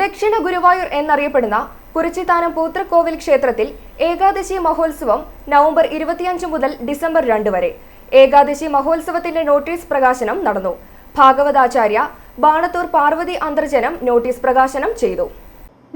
ദക്ഷിണ ഗുരുവായൂർ എന്നറിയപ്പെടുന്ന കുറിച്ചിത്താനം പൂത്രക്കോവിൽ ക്ഷേത്രത്തിൽ ഏകാദശി മഹോത്സവം നവംബർ ഇരുപത്തിയഞ്ച് മുതൽ ഡിസംബർ രണ്ട് വരെ. ഏകാദശി മഹോത്സവത്തിന്റെ നോട്ടീസ് പ്രകാശനം നടന്നു. ഭാഗവതാചാര്യ ബാണത്തൂർ പാർവതി അന്തർജനം നോട്ടീസ് പ്രകാശനം ചെയ്തു.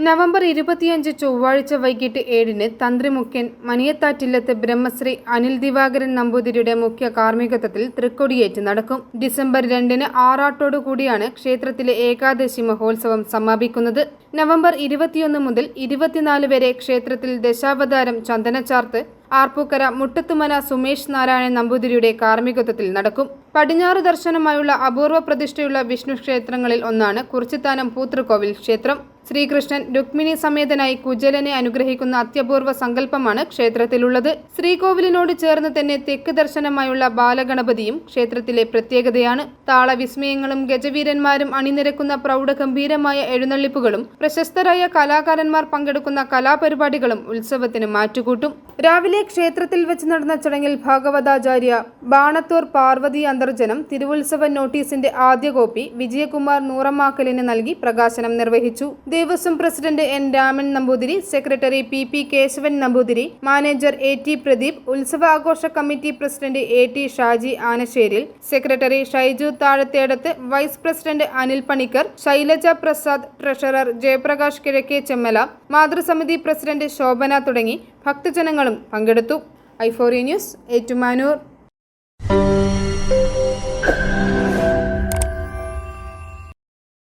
നവംബർ ഇരുപത്തിയഞ്ച് ചൊവ്വാഴ്ച വൈകിട്ട് ഏഴിന് തന്ത്രിമുഖ്യൻ മനിയത്താറ്റില്ലത്ത് ബ്രഹ്മശ്രീ അനിൽ ദിവാകരൻ നമ്പൂതിരിയുടെ മുഖ്യ കാർമ്മികത്വത്തിൽ തൃക്കൊടിയേറ്റ് നടക്കും. ഡിസംബർ രണ്ടിന് ആറാട്ടോടു കൂടിയാണ് ക്ഷേത്രത്തിലെ ഏകാദശി മഹോത്സവം സമാപിക്കുന്നത്. നവംബർ ഇരുപത്തിയൊന്ന് മുതൽ ഇരുപത്തിനാല് വരെ ക്ഷേത്രത്തിൽ ദശാവതാരം ചന്ദനച്ചാർത്ത് ആർപ്പൂക്കര മുട്ടത്തുമന സുമേഷ് നാരായണൻ നമ്പൂതിരിയുടെ കാർമ്മികത്വത്തിൽ നടക്കും. പടിഞ്ഞാറ് ദർശനമായുള്ള അപൂർവ പ്രതിഷ്ഠയുള്ള വിഷ്ണു ക്ഷേത്രങ്ങളിൽ ഒന്നാണ് കുറിച്ചിത്താനം പൂത്തൃക്കോവിൽ ക്ഷേത്രം. ശ്രീകൃഷ്ണൻ രുക്മിണി സമേതനായി കുജലനെ അനുഗ്രഹിക്കുന്ന അത്യപൂർവ സങ്കല്പമാണ് ക്ഷേത്രത്തിലുള്ളത്. ശ്രീകോവിലിനോട് ചേർന്ന് തന്നെ തെക്ക് ദർശനമായുള്ള ബാലഗണപതിയും ക്ഷേത്രത്തിലെ പ്രത്യേകതയാണ്. താളവിസ്മയങ്ങളും ഗജവീരന്മാരും അണിനിരക്കുന്ന പ്രൗഢഗംഭീരമായ എഴുന്നള്ളിപ്പുകളും പ്രശസ്തരായ കലാകാരന്മാർ പങ്കെടുക്കുന്ന കലാപരിപാടികളും ഉത്സവത്തിന് മാറ്റുകൂട്ടും. രാവിലെ ക്ഷേത്രത്തിൽ വെച്ച് നടന്ന ചടങ്ങിൽ ഭാഗവതാചാര്യ ബാണത്തൂർ പാർവതി അന്തർജനം തിരുവുത്സവ നോട്ടീസിന്റെ ആദ്യ കോപ്പി വിജയകുമാർ നൂറമാക്കലിന് നൽകി പ്രകാശനം നിർവഹിച്ചു. Devaswom president N Raman Namboothiri secretary P P Kesavan Namboothiri manager A T Pradeep ഉത്സവാഘോഷ committee president A T Shaji Anasseril secretary Shaiju Thazhathedathu vice president Anil Panicker Shailaja Prasad treasurer Jayaprakash Kizhakke Chemmala മാതൃസമിതി president Shobhana തുടങ്ങി ഭക്തജനങ്ങളും പങ്കെടുത്തു. ഐഫോറി news Ettumanoor.